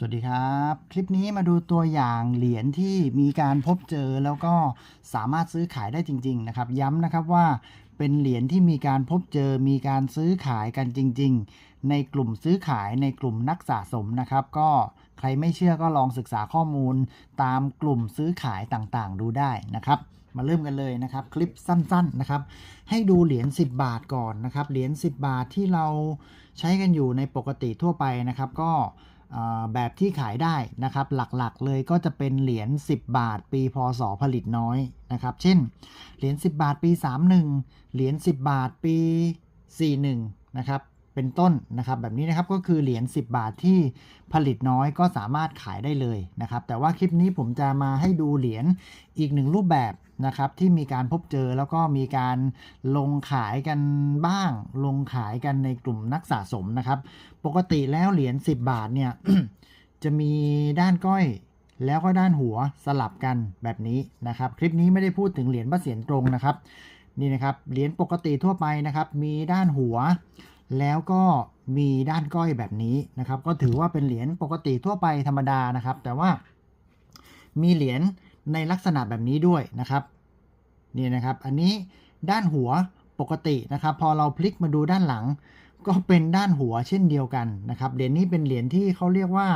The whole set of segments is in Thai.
สวัสดีครับ คลิปนี้มาดูตัวอย่างเหรียญที่มีการพบเจอแล้วก็สามารถซื้อขายได้จริง ๆ นะครับ ย้ำนะครับว่าเป็นเหรียญที่มีการพบเจอมีการซื้อขายกันจริง ๆ ในกลุ่มซื้อขายในกลุ่มนักสะสมนะครับ ก็ใครไม่เชื่อก็ลองศึกษาข้อมูลตามกลุ่มซื้อขายต่างๆ ดูได้นะครับมาเริ่มกันเลยนะครับ คลิปสั้นๆนะครับ ให้ดูเหรียญ10 บาทก่อนนะครับเหรียญ10 บาทที่เราใช้กันอยู่ในปกติทั่วไปนะครับ ก็ แบบที่ขายได้นะครับ หลักๆเลยก็จะเป็นเหรียญ10 บาท ปีพศผลิตน้อยนะครับ เช่น เหรียญ10 บาทปี 31 เหรียญ10 บาทปี 41 นะครับ เป็นต้นนะครับ แบบนี้นะครับก็คือเหรียญ10 บาทที่ผลิตน้อยก็สามารถขายได้เลยนะครับ แต่ว่าคลิปนี้ผมจะมาให้ดูเหรียญอีกหนึ่งรูปแบบนะครับที่มีการพบเจอแล้วก็มีการลงขายกันบ้าง ลงขายกันในกลุ่มนักสะสมนะครับ ปกติแล้วเหรียญ10 บาทเนี่ยจะมีด้านก้อยแล้วก็ด้านหัวสลับกันแบบนี้นะครับ คลิปนี้ไม่ได้พูดถึงเหรียญพระเศียรตรงนะครับนี่นะครับเหรียญปกติทั่วไปนะครับ มีด้านหัว แล้วก็มีด้านก้อยแบบนี้นะครับ ก็ถือว่าเป็นเหรียญปกติทั่วไปธรรมดานะครับ แต่ว่ามีเหรียญในลักษณะแบบนี้ด้วยนะครับนี่นะครับ อันนี้ด้านหัวปกตินะครับ พอเราพลิกมาดูด้านหลัง ก็เป็นด้านหัวเช่นเดียวกันนะครับเหรียญนี้เป็นเหรียญที่เขาเรียกว่า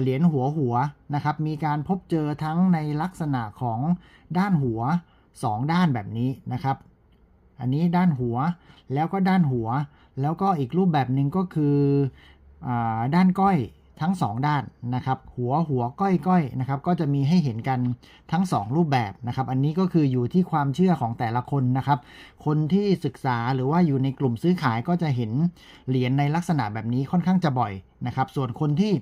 เหรียญหัวหัวนะครับ มีการพบเจอทั้งในลักษณะของด้านหัว 2 ด้านแบบนี้นะครับ อันนี้ด้านหัวแล้วก็ด้านหัว แล้วก็อีกรูปแบบหนึ่งก็คืออด้านก้อย ทั้ง 2 ด้านนะครับ หัวหัวก้อยก้อยนะครับ ก็จะมีให้เห็นกันทั้ง 2 รูปแบบนะครับ อันนี้ก็คืออยู่ที่ความเชื่อของแต่ละคนนะครับ คนที่ศึกษาหรือว่าอยู่ในกลุ่มซื้อขายก็จะเห็นเหรียญในลักษณะแบบนี้ค่อนข้างจะบ่อยนะครับ ส่วนคนที่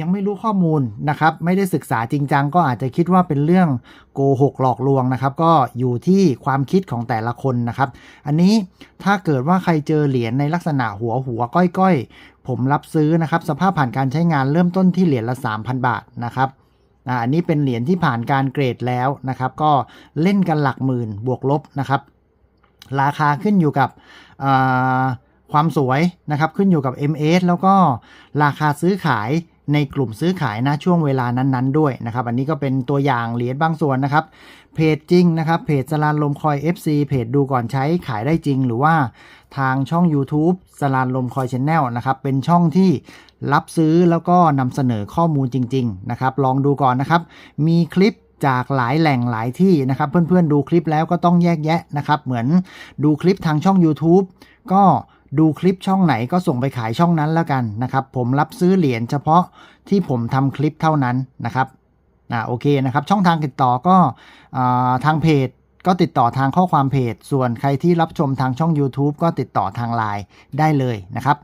ยังไม่รู้ข้อมูลนะครับ ไม่ได้ศึกษาจริงจังก็อาจจะคิดว่าเป็นเรื่องโกหกหลอกลวงนะครับ ก็อยู่ที่ความคิดของแต่ละคนนะครับ อันนี้ถ้าเกิดว่าใครเจอเหรียญในลักษณะหัวหัวก้อยก้อย ผมรับซื้อนะครับ สภาพผ่านการใช้งานเริ่มต้นที่เหรียญละ 3,000 บาทนะครับอันนี้เป็นเหรียญที่ผ่านการเกรดแล้วนะครับ ก็เล่นกันหลักหมื่นบวกลบนะครับ ราคาขึ้นอยู่กับความสวยนะครับ ขึ้นอยู่กับ MS แล้วก็ราคาซื้อขาย ในกลุ่มซื้อขายณช่วงเวลานั้นๆด้วยนะครับ อันนี้ก็เป็นตัวอย่างเหรียญบางส่วนนะครับ เพจจริงนะครับ เพจสลานลมคอย FC เพจดูก่อนใช้ขายได้จริง หรือว่าทางช่อง YouTube สลานลมคอยชแนลนะครับ เป็นช่องที่รับซื้อแล้วก็นำเสนอข้อมูลจริง ๆ นะครับ ลองดูก่อนนะครับ มีคลิปจากหลายแหล่งหลายที่นะครับ เพื่อนๆดูคลิปแล้วก็ต้องแยกแยะนะครับ เหมือนดูคลิปทางช่อง YouTube ก็ ดูคลิปช่องไหนก็ส่งไปขายช่องนั้นแล้วกันนะครับ ผมรับซื้อเหรียญเฉพาะที่ผมทำคลิปเท่านั้นนะครับอ่าโอเคนะครับ ช่องทางติดต่อก็อทางเพจก็ติดต่อทางข้อความเพจ ส่วนใครที่รับชมทางช่อง YouTube ก็ติดต่อทางไลน์ได้เลยนะครับ